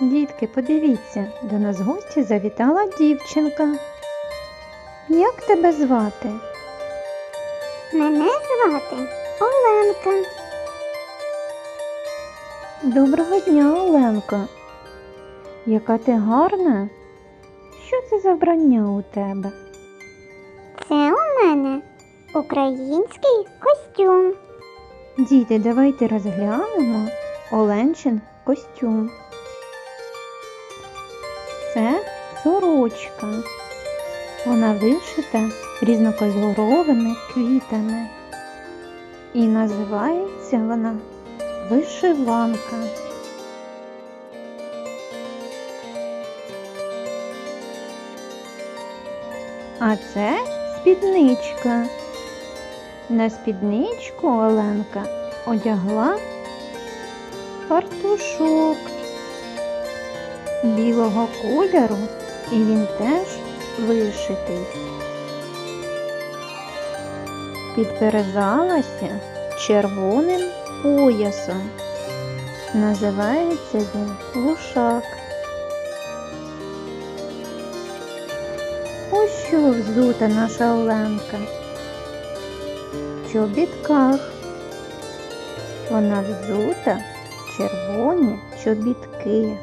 Дітки, подивіться, до нас гості завітала дівчинка. Як тебе звати? Мене звати Оленка. Доброго дня, Оленко. Яка ти гарна? Що це за вбрання у тебе? Це у мене український костюм. Діти, давайте розглянемо Оленчин костюм. Це сорочка. Вона вишита різнокольоровими квітами. І називається вона вишиванка. А це спідничка. На спідничку Оленка одягла фартушок білого кольору, і він теж вишитий. Підперезалася червоним поясом. Називається він лушак. Ось що взута наша Оленка. В чобітках. Вона взута червоні чобітки.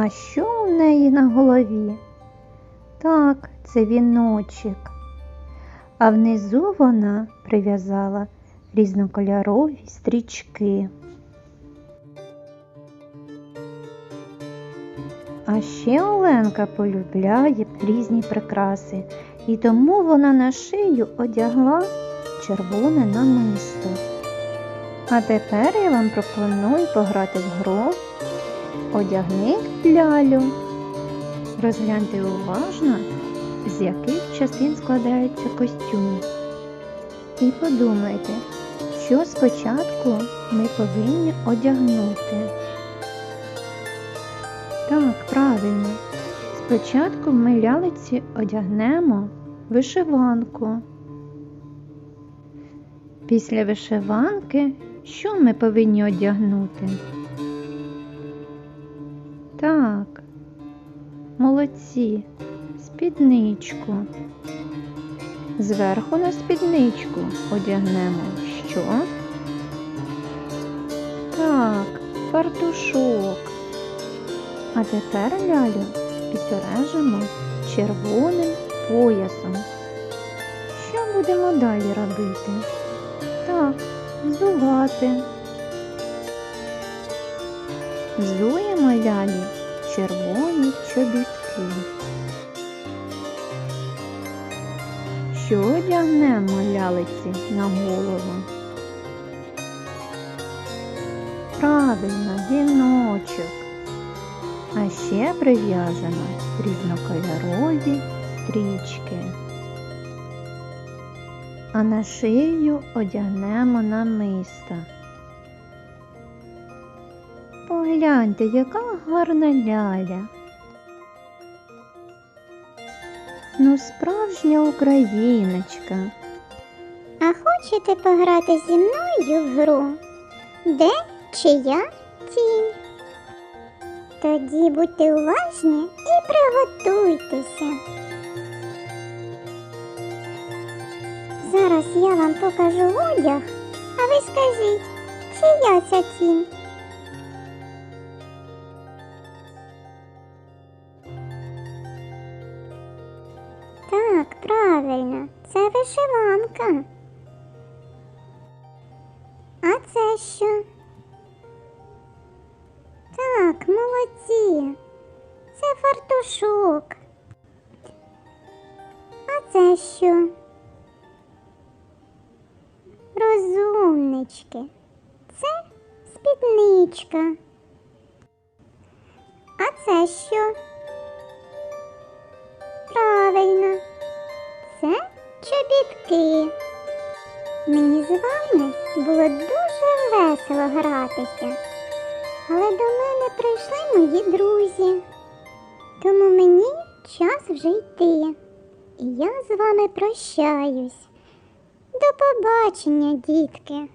А що у неї на голові? Так, це віночок. А внизу вона прив'язала різнокольорові стрічки. А ще Оленка полюбляє різні прикраси, і тому вона на шию одягла червоне намисто. А тепер я вам пропоную пограти в гру Одягни лялю. Розгляньте уважно, з яких частин складається костюм. І подумайте, що спочатку ми повинні одягнути. Так, правильно. Спочатку ми лялиці одягнемо вишиванку. Після вишиванки що ми повинні одягнути? Так, молодці, спідничку. Зверху на спідничку одягнемо що? Так, фартушок. А тепер лялю підпережемо червоним поясом. Що будемо далі робити? Так, взувати. Взуємо лялі червоні чобітки. Що одягнемо лялиці на голову? Правильно, віночок. А ще прив'яжемо різнокольорові стрічки. А на шию одягнемо намиста. Погляньте, яка гарна ляля. Ну, справжня україночка. А хочете пограти зі мною в гру? Де чия тінь? Тоді будьте уважні і приготуйтеся. Зараз я вам покажу одяг, а ви скажіть, чия ця тінь? Так, правильно, це вишиванка. А це що? Так, молодці. Це фартушок. А це що? Розумнички. Це спідничка. А це що? Правильно. Це чобітки. Мені з вами було дуже весело гратися. Але до мене прийшли мої друзі. Тому мені час вже йти. І я з вами прощаюсь. До побачення, дітки.